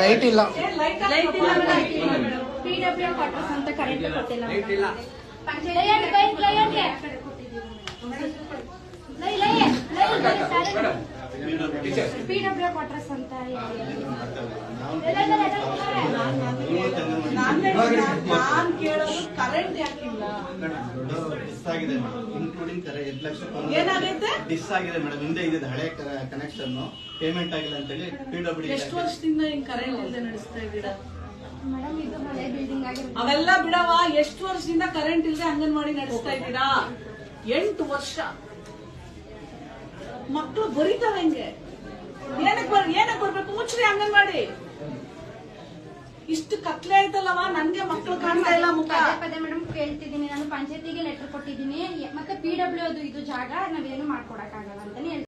Light ಇಲ್ಲ. Light ಇಲ್ಲ ಅಂತ ಮೇಡಮ್ ಅಂತ ಇದೆ. ಡಿಸ್ ಆಗಿದೆ ಇನ್ಕ್ಲೂಡಿಂಗ್ ಕರೆ ಎಂಟು ಲಕ್ಷ ಏನಾಗೈತೆ? ಡಿಸ್ ಆಗಿದೆ ಮೇಡಮ್ ಹಿಂದೆ ಇದ್ದಿದ್ದು ಹಳೆ ಕನೆಕ್ಷನ್ ಪೇಮೆಂಟ್ ಆಗಿಲ್ಲ ಪಿ ಡಬ್ಲ್ಯೂ ಎಷ್ಟು ವರ್ಷದಿಂದ ಹಿಂಗ್ ಇಲ್ಲದೆ ನಡೆಸ್ತಾ ಇದ್ದೀರಾ? ಇದು ಹಳೆ ಆಗಿರುತ್ತೆ ಅವೆಲ್ಲ ಬಿಡವ. ಎಷ್ಟು ವರ್ಷದಿಂದ ಕರೆಂಟ್ ಇಲ್ಲದೆ ಅಂಗನವಾಡಿ ನಡೆಸ್ತಾ ಇದ್ದೀರಾ? ಎಂಟು ವರ್ಷ. ಮಕ್ಕಳು ಬರೀತಾವೆ ಹೆಂಗೆ. ಏನಕ್ ಬರ್ ಏನಕ್ ಬರ್ಬೇಕು? ಮುಚ್ಚ್ರಿ ಅಂಗನವಾಡಿ. ಇಷ್ಟು ಕತ್ಲೆ ಆಯ್ತಲ್ಲವಾ? ನನ್ಗೆ ಮಕ್ಳು ಕೇಳ್ತಿದ್ದೀನಿ ನಾನು ಪಂಚಾಯತಿಗೆ ಲೆಟರ್ ಕೊಟ್ಟಿದ್ದೀನಿ. ಮತ್ತೆ ಪಿ ಡಬ್ಲ್ಯೂ ಅದು ಇದು ಜಾಗ, ನಾವೇನು ಮಾಡ್ಕೊಡಕ್ ಆಗಲ್ಲ ಅಂತಾನೆ ಹೇಳ್ತೀನಿ